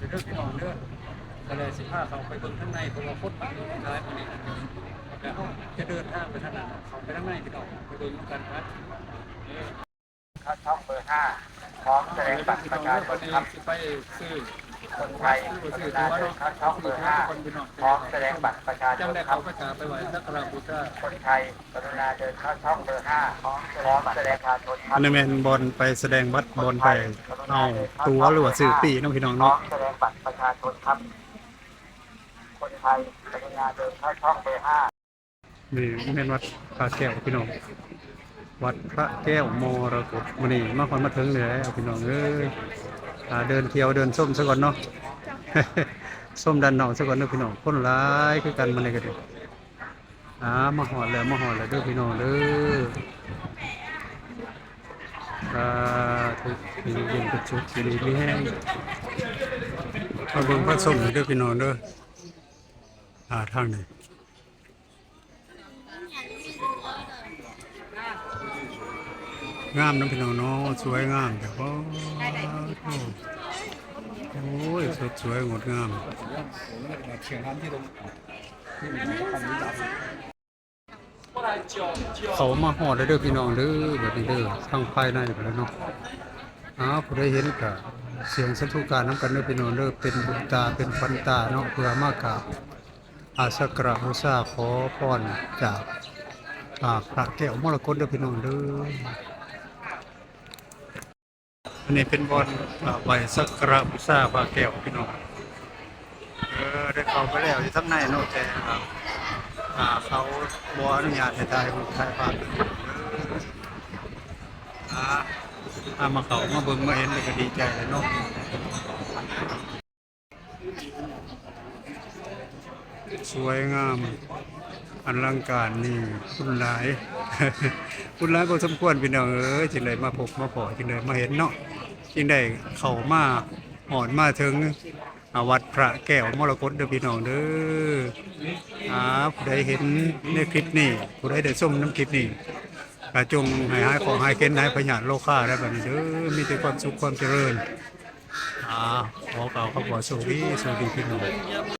จะเลือกพี่น้องเลือกก็เลยสิบห้าเขาไปเบิ่งข้างในเพราะว่าคนมันร้ายกว่านี้แล้วจะเดินทางไปทางนั้นเขาไปข้างในพี่น้องไปเบิ่งกันครับข้าช่องเบอร์ห้าพร้อมแสดงบัตรประชาชนครับไปซื้อ คนไทยกรุณาเดินเข้าช่องเบอร์ห้าพร้อมแสดงบัตรประชาชนครัเขาบก็จะไปไหว้สักการะบูชาคนไทยกรุณาเดินเข้าช่องเบอร์ห้าพร้อมพร้อมแสดงประชาชนคอัรันนี้แมนบอลไปแสดงบัตรบอลไปเอาตัวหรือว่าซื้อปีน้องพี่น้องพร้อเนาะมแสดงบัตรประชาชนครับ คนไทยกรุณาเดินเข้าช่องเบอร์ห้า นี่แม่นวัดพระแก้วพี่น้องวัดพระแก้วมรกตมื้อนี้มาคอนมาถึงเลยเอาพี่น้องเอ้ย อ่าเดินเที่ยวเดินส้มซะก่อนเนาะ ส้มดันหนอกซะก่อนเด้อพี่น้องคนหลายคือกันมื้อนี้ก็ดีอ่ามาฮอดแล้วมาฮอดแล้วเด้อพี่น้องเด้ออ่าทุกทีเย็นเป็นสุขทีมีแห้งมาเบิ่งพระส้มเด้อพี่น้องเด้ออ่าทางนี้ งามน้ำพี่น้องเนาะสวยงามแต่ว่าโอ้ยสดสวยงดงามเขามาหอดเด้อพี่น้องเด้อแบบนี้เด้อทางภายในไปแล้วเนาะอ้าวผู้ใดเห็นก็เสียงสาธุการน้ำกันเด้อพี่น้องเด้อเป็นบุญตาเป็นปันตาเนาะเพื่อมากราบอาสักการะบูชาขอพรจากอาพระแก้วมรกตเด้อพี่น้องเด้อ อันนี้เป็นบอลใบสักระบูชาพระแก้วพี่น้องเออได้เข้าไปแล้วที่ทั้งในนาะแต่ครับอ่าเขาบอนุญาตให้ถ่ายรูปถ่ายภาพอ่าอามาเขามาเบิ่งมาเห็นเลยก็ดีใจเลยเนาะสวยงาม อลังการนี่คุณหลายคุณหลายพอสมควรพี่น้องเอ้ยจึงได้มาพบมาพอจึงได้มาเห็นเนาะจึงได้เข้ามาหอดมาถึงวัดพระแก้วมรกตเด้อพี่น้องเด้ออ่าผู้เห็นในคลิปนี้ผู้ใดได้ชมน้ำคลิปนี้ก็จงให้หายของหายเกณฑ์หายพยาธิโลค่าได้แบัดนี้เด้อมีแต่ความสุขความเจริญอ่าขอกล่าวคำว่าสวัสดีสวัสดีพี่น้อง